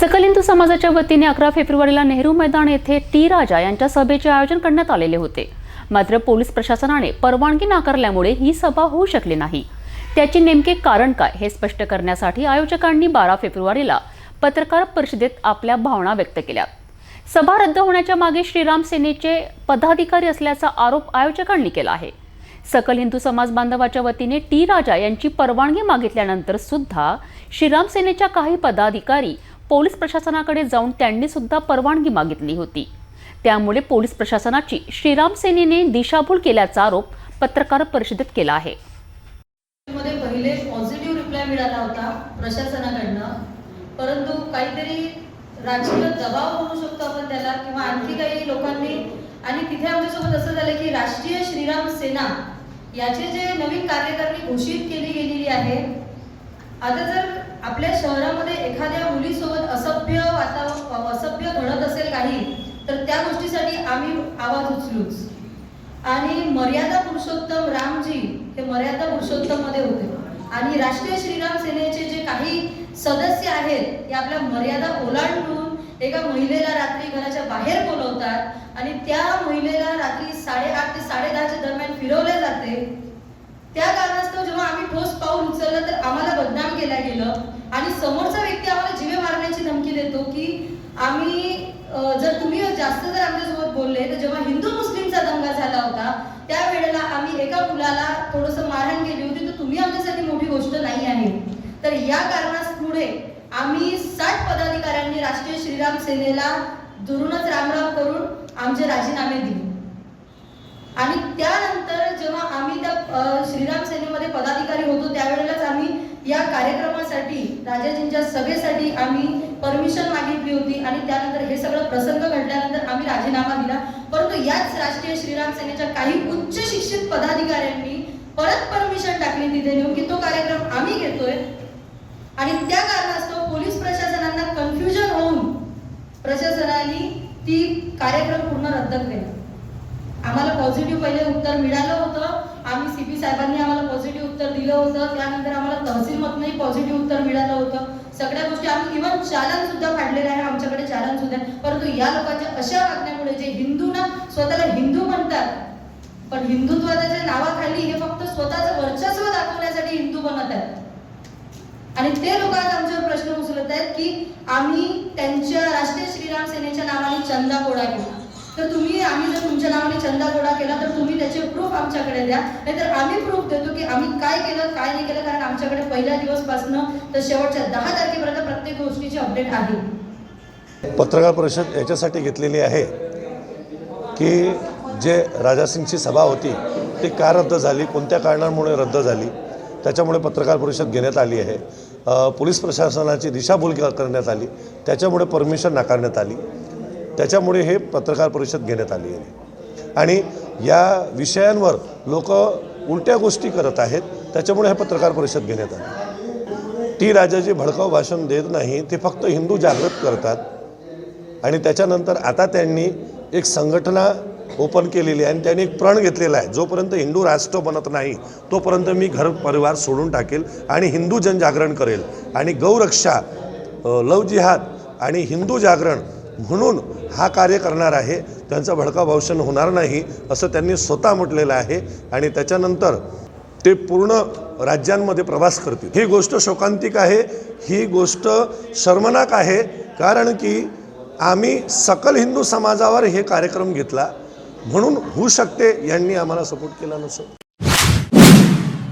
सकल हिंदू समाजाच्या वतीने अकरा फेब्रुवारीला नेहरू मैदान येथे टी राजा यांच्या सभेचे आयोजन करण्यात आलेले होते. मात्र पोलीस प्रशासनाने परवानगी नाकारल्यामुळे ही सभा होऊ शकली नाही. त्याचे नेमके कारण काय हे स्पष्ट करण्यासाठी आयोजकांनी बारा फेब्रुवारीला पत्रकार परिषदेत आपल्या भावना व्यक्त केल्या. सभा रद्द होण्याच्या मागे श्रीराम सेनेचे पदाधिकारी असल्याचा आरोप आयोजकांनी केला आहे. सकल हिंदू समाज बांधवाच्या वतीने टी राजा यांची परवानगी मागितल्यानंतर सुद्धा श्रीराम सेनेच्या काही पदाधिकारी पोलीस प्रशासनाकडे जाऊन त्यांनी सुद्धा परवानगी मागितली होती. त्यामुळे पोलीस प्रशासनाची श्रीराम सेनेने दिशाभूल केल्याचा आरोप पत्रकार परिषदेत केला आहे. पहिले पॉझिटिव्ह रिप्लाय मिळाला होता प्रशासनाकडनं. परंतु काहीतरी राजकीय दबाव म्हणू शकतो आपण त्याला किंवा आणखी काही लोकांनी. आणि तिथे आमच्यासोबत असं झालं की राष्ट्रीय श्रीराम सेना याचे जे नवीन कार्यकारणी घोषित केली गेलेली आहे. आता जर आपल्या शहरामध्ये एखाद्या मुलीसोबत असभ्य वातावरण असभ्य घडत असेल काही तर त्या गोष्टीसाठी आम्ही आवाज उचलूच. आणि मर्यादा पुरुषोत्तम रामजी हे मर्यादा पुरुषोत्तममध्ये होते. आणि राष्ट्रीय श्रीराम सेनेचे जे काही सदस्य आहेत ते आपल्या मर्यादा ओलांडून एका महिलेला रात्री घराच्या बाहेर बोलवतात आणि त्या महिलेला रात्री साडेआठ ते साडेदहाच्या दरम्यान फिरवले जाते. त्या कारणास्तव जेव्हा आम्ही ठोस पाऊल उचललं तर आम्हाला बदनाम केलं. आणि समोरचा व्यक्ती आम्हाला जीवे मारण्याची धमकी देतो की आम्ही जर तुम्ही जास्त जर आमच्यासोबत बोलले तर जेव्हा हिंदू मुस्लिमचा दंगा झाला होता त्यावेळेला आम्ही एका मुलाला थोडंसं मारहाण केली होती तर तुम्ही आमच्यासाठी मोठी गोष्ट नाही आहे. तर या कारणापुढे आम्ही साठ पदाधिकाऱ्यांनी राष्ट्रीय श्रीराम सेनेला दुरूनच रामराम करून आमचे राजीनामे दिले. आणि त्यानंतर जेव्हा आम्ही त्या श्रीराम सेनेमध्ये पदाधिकारी होतो त्यावेळेलाच आम्ही या कार्यक्रम त्या सभेसाठी आम्ही परमिशन मागितली होती आणि त्यानंतर हे सगळं प्रसंग घडल्यानंतर आम्ही राजीनामा दिला. परंतु याच राष्ट्रीय श्रीराम सेनेच्या काही उच्च शिक्षित पदाधिकाऱ्यांनी परत परमिशन टाकली तिथे नेऊन की तो कार्यक्रम आम्ही घेतोय. आणि त्या कारणास्तव पोलीस प्रशासनांना कन्फ्युजन होऊन प्रशासनाने ती कार्यक्रम पूर्ण रद्द केला. आम्हाला पॉझिटिव्ह पहिले उत्तर मिळालं होतं. आम्ही सी पी साहेबांनी आम्हाला पॉझिटिव्ह उत्तर दिलं होतं. त्यानंतर आम्हाला तहसीलमधनंही पॉझिटिव्ह उत्तर मिळालं होतं. सगळ्या गोष्टी आम्ही इव्हन चालन सुद्धा काढलेले आहे आमच्याकडे चालन सुद्धा परंतु या लोकांच्या अशा वागण्यामुळे जे हिंदूंना स्वतःला हिंदू म्हणतात पण हिंदुत्वाच्या नावाखाली हे फक्त स्वतःच वर्चस्व दाखवण्यासाठी हिंदू बनत आहेत. आणि ते लोक आज आमच्यावर प्रश्न उचलत आहेत की आम्ही त्यांच्या राष्ट्रीय श्रीराम सेनेच्या नावाने चंदा गोळा केला. तर तुम्ही आम्ही जर तुमच्या नावाने चंदा गोळा केला तर तुम्ही त्याचे आमच्याकडे द्या. नाहीतर आम्ही प्रूफ देतो की आम्ही काय केलं काय नाही केलं. कारण आमच्याकडे पहिल्या दिवसपासून तर शेवटच्या दहा तारखेपर्यंत प्रत्येक गोष्टीची अपडेट आहे. पत्रकार परिषद याच्यासाठी घेतलेली आहे की जे राजासिंगची सभा होती ती का रद्द झाली? कोणत्या कारणांमुळे रद्द झाली? त्याच्यामुळे पत्रकार परिषद घेण्यात आली आहे. पोलीस प्रशासनाची दिशाभूल करण्यात आली. त्याच्यामुळे परमिशन नाकारण्यात आली. त्याच्यामुळे हे पत्रकार परिषद घेण्यात आली आहे. आणि या विषयांवर लोक उलट्या गोष्टी करत आहेत. त्याच्यामुळे हे पत्रकार परिषद घेण्यात आली. टी राजाजी भडकाव भाषण देत नाही ते फक्त हिंदू जागृत करतात. आणि त्याच्यानंतर आता त्यांनी एक संघटना ओपन केलेली आहे आणि त्यांनी एक प्रण घेतलेला आहे. जोपर्यंत हिंदू राष्ट्र बनत नाही तोपर्यंत मी घर परिवार सोडून टाकेल आणि हिंदू जनजागरण करेल. आणि गौरक्षा लव जिहाद आणि हिंदू जागरण म्हणून हा कार्य करणार आहे. त्यांचं भडका भाषण होणार नाही असं त्यांनी स्वतः म्हटलेलं आहे आणि त्याच्यानंतर ते पूर्ण राज्यांमध्ये प्रवास करतील. ही गोष्ट शोकांतिक आहे ही गोष्ट शर्मनाक आहे कारण की आम्ही सकल हिंदू समाजावर हे कार्यक्रम घेतला म्हणून होऊ शकते यांनी आम्हाला सपोर्ट केला नसेल.